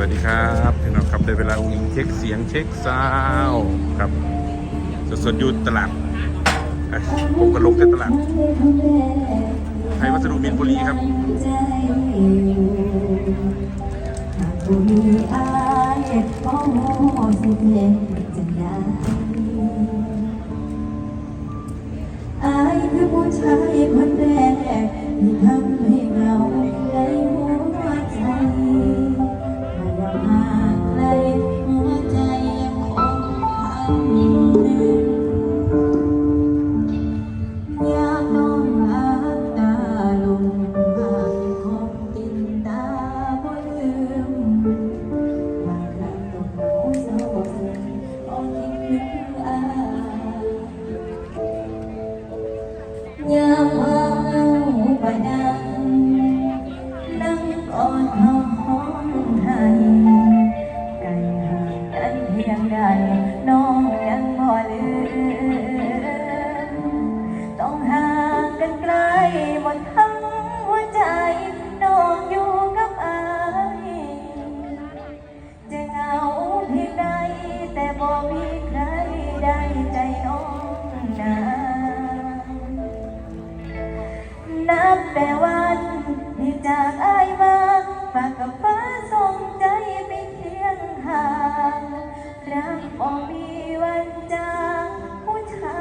วัสดีครับพี่น้องครับได้เวลาอุ้งอิงเช็คเสียงเช็คซาวครับสดๆอยู่ตลาดผมก็ลงในตลาดไทยวัสดุมีนบุรีครับอายคือผู้ชายคนแรกที่ทำให้เรา นับแต่วันที่จากอายมาฝากกับฟ้าส่งใจไปเคียงห่างรักบ่มีวันจางผู้ชา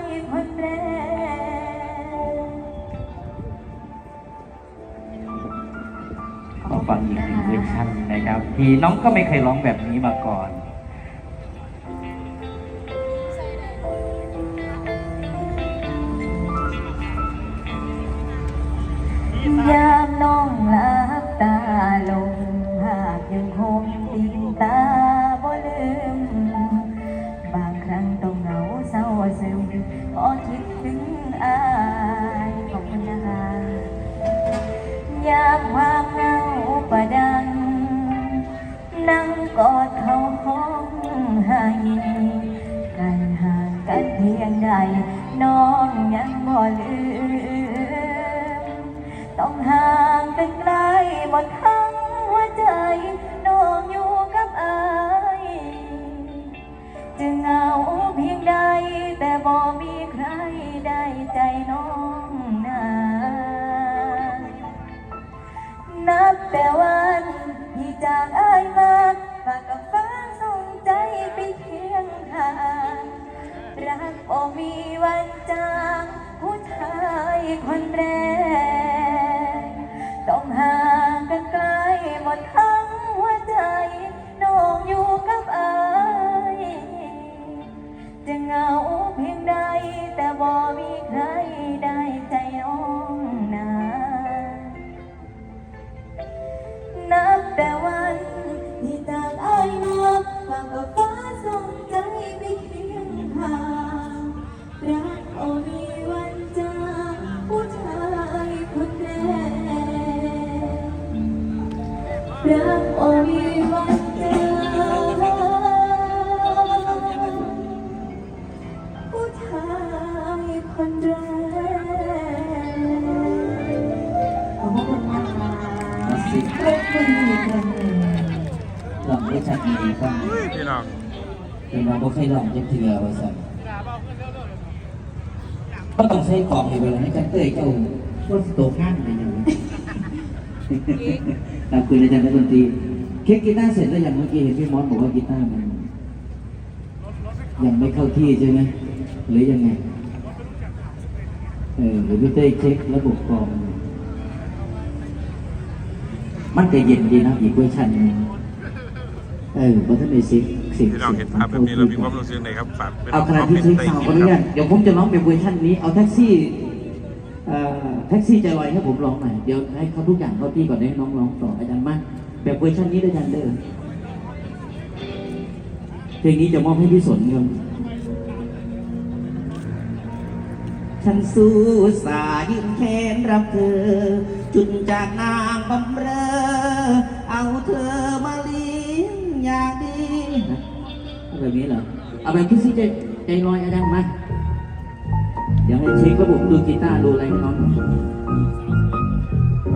ยคนแรกมาฟังอีกหนึ่งเวอร์ชันนะครับ ที่น้องก็ไม่เคยร้องแบบนี้มาก่อน มีวันจางผู้ชายคนแรก ต้องห่างกันไกลหมดทั้งหัวใจ น้องอยู่กับอาย จะเหงาเพียงใดแต่บ่มีใคร ขอบคุณอีกครั้งหนึ่งลองเวอร์ชันนี้บ้างพี่น้องเป็นน้องก็เคยลองจะเถื่อว่าสั่นก็ต้องใช้กล่องให้เวลาให้กันเตยเจ้าพวกโตข้างอะไรอย่างนี้ขอบคุณอาจารย์นักดนตรีเค้กกีตาร์เสร็จแล้วอย่างเมื่อกี้เห็นพี่มอสบอกว่ากีตาร์มันยังไม่เข้าที่ใช่ไหมหรือยังไงเออหรือพี่เต้ยเช็คระบบกรอง มันจะเย็นดีนะอีกเวอร์ชันหนึงเออเพราะท่านในสิสิ่งพี่น้องเห็นภาพแบบนี้เรามีความรู้สึกไหนครับฝากเป็นเอาขนาดคอมเมที่นใช้ต์ใต้สาวคขลิอปอนุคญารับตเดี๋ยวผมจะร้องเป็นเวอร์ชันนี้ เอาแท็กซี่เอ่อแท็กซี่ใจลอยให้ผมร้องหน่อยเดี๋ยวให้เขาทุกอย่างเข้าที่ก่อนให้น้องร้องต่ออาจารย์มั่นแบบเวอร์ชันนี้ด้วยอาจารย์เด้อเพลงนี้จะมอบให้พี่สนครับฉันสู้สายิ้มแค้นรับเธอ จุดจากนางบำเรอ เอาเธอมาเลี้ยงอย่างดีเอาแบบนี้เหรอ เอาแบบที่ซี่ใจใจลอยอาจารย์มา เดี๋ยวให้เช็คระบบดูกีตาร์ดูอะไรให้น้องหน่อยส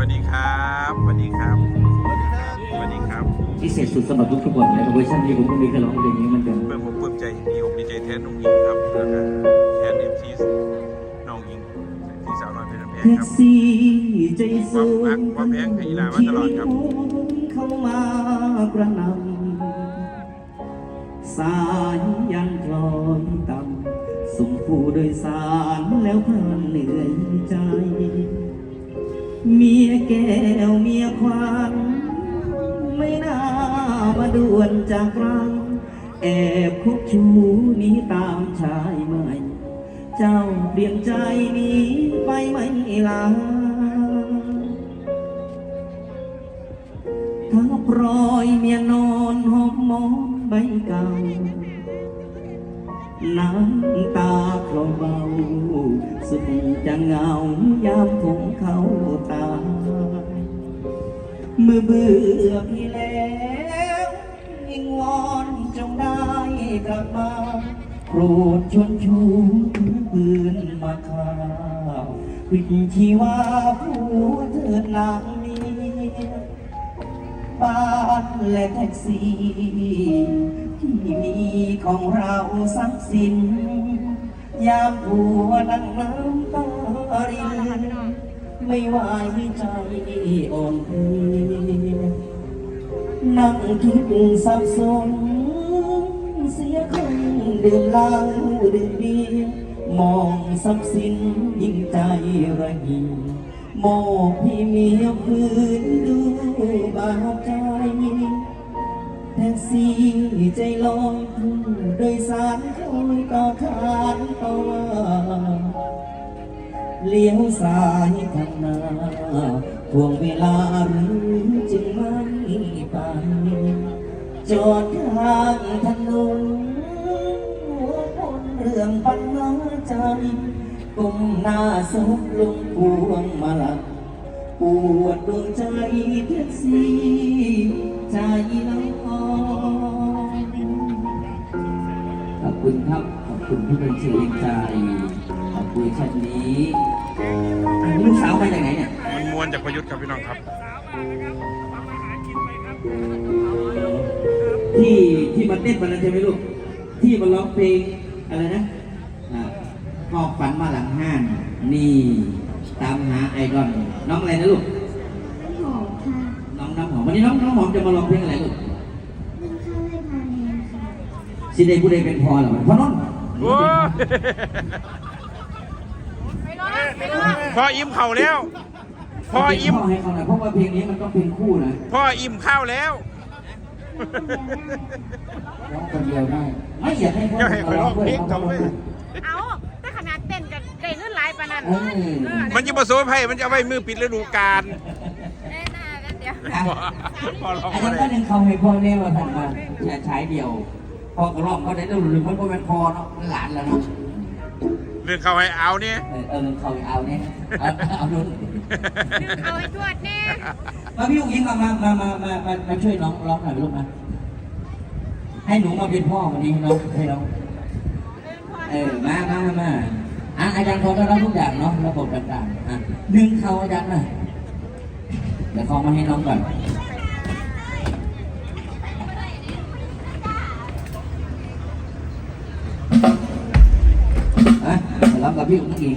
วัสดีครับสวัสดีครับสวัสดีเศษสุดสำหรับทุกๆคนในเวอร์ชันนี้ผมก็มีแค่ร้องเพลงนี้เหมันกันเมื่อผมปลื้มใจดีอกดีใจแทนน้องอิง ท็กซี่ใจสูงความรักความแพงให้ลามาตลอดครับเข้ามากระนำสายยันคลอยต่ำส่งผู้โดยสารแล้วพานเหนื่อยใจ เมียแก้วเมียควันไม่น่ามาด่วนจากเราแอบคุกชูหนี้ตามชายใหม่ เจ้าเปลี่ยนใจนี้ไปไม่ลาถ้าปล่อยเมียนอนหอมมอนใบเก่าน้ำตาคลอเบา สุดจะเหงายามผมเข้าตา เมื่อเบื่อพี่แล้วยิ่งวอนจงได้กลับมา รดชวนชูปืนมาข่าววิธีที่ว่าผู้เธอนางนี้บ้านและแท็กซี่ ที่มีของเราสักสิน ยามผัวนั่งน้ำตารินไม่ไหวใจอ่อนเพลียนั่งคิดสับสนเสียค ดื่มเหล้าดื่มเบียร์มองทรัพย์สินยิ่งใจระหิมมองพี่เมียฝืนดูบาดใจแท็กซี่ใจลอยผู้โดยสารคอยต่อขานต่อว่าเลี้ยวซ้ายทางหน้าทวงเวลาหรือจึงไม่ไปจอด หน้าซบลงพวงมาลัยปวดดวงใจแท็กซี่ใจน้อยขอบคุณครับ ขอบคุณที่เป็นเชียร์ใจ ขอบคุณชันนี้อันนี้ลูกสาวมาจากไหนเนี่ยมันมวนจากประยุทธ์ครับพี่น้องครับ ที่ที่มาเต้นวันนั้นใช่ไหมลูก ที่มาร้องเพลงอะไรนะ อ่าพ่อฝันมาหลังห้าน นี่ตามหาไอดอลน้องอะไรนะลูกหอมค่ะน้องน้ำหอมวันนี้น้องน้องหอมจะมาร้องเพลงอะไรลูกมันเข้าเลยพาเนค่ะสิเดผู้ใดเป็นพอเหรอพอน้องโอ้พ่ออิ่มเข่าแล้ว พ่ออิ่มพ่อให้เขาหน่อยเพราะว่าเพลงนี้มันต้องเพลงคู่นะพ่ออิ่มข้าวแล้วร้องคนเดียวได้ไม่อยากให้พ่อจะให้ไปร้องเพลงเขาเขาเลเลยยเอา ออเออมันจะมาโซ่ไพ่มันจะเอาไว้มือปิดฤดูกาลเอ้ยหน้ากันเดียวพ่อร้องอันมานั้นเลก็ยยังเขาให้พ่อแน่ว่าท่านมาแค่ใช้เดียวพ่อก็ร้องก็ได้แล้วหรือมันก็เป็นพอเนาะมันหลานแล้วเนาะเรื่องเขาให้เอาเนี่ยเออเออเขาเอาเนี่ยเอาเอาดูดึงเอาให้ทวดแน่มาพี่อุ้งยิงมามามามามามามาช่วยน้องร้องหน่อยลูกนะให้หนูมาเป็นพ่อวันนี้ให้น้องให้น้อง เออมามามา อะอาจารย์พอได้รับทุกอย่างเนาะระบบต่างๆอะดึงเขาอาจารย์มาเดี๋ยวของมาให้น้องก่อนอะรับกับพี่อุ้งอิง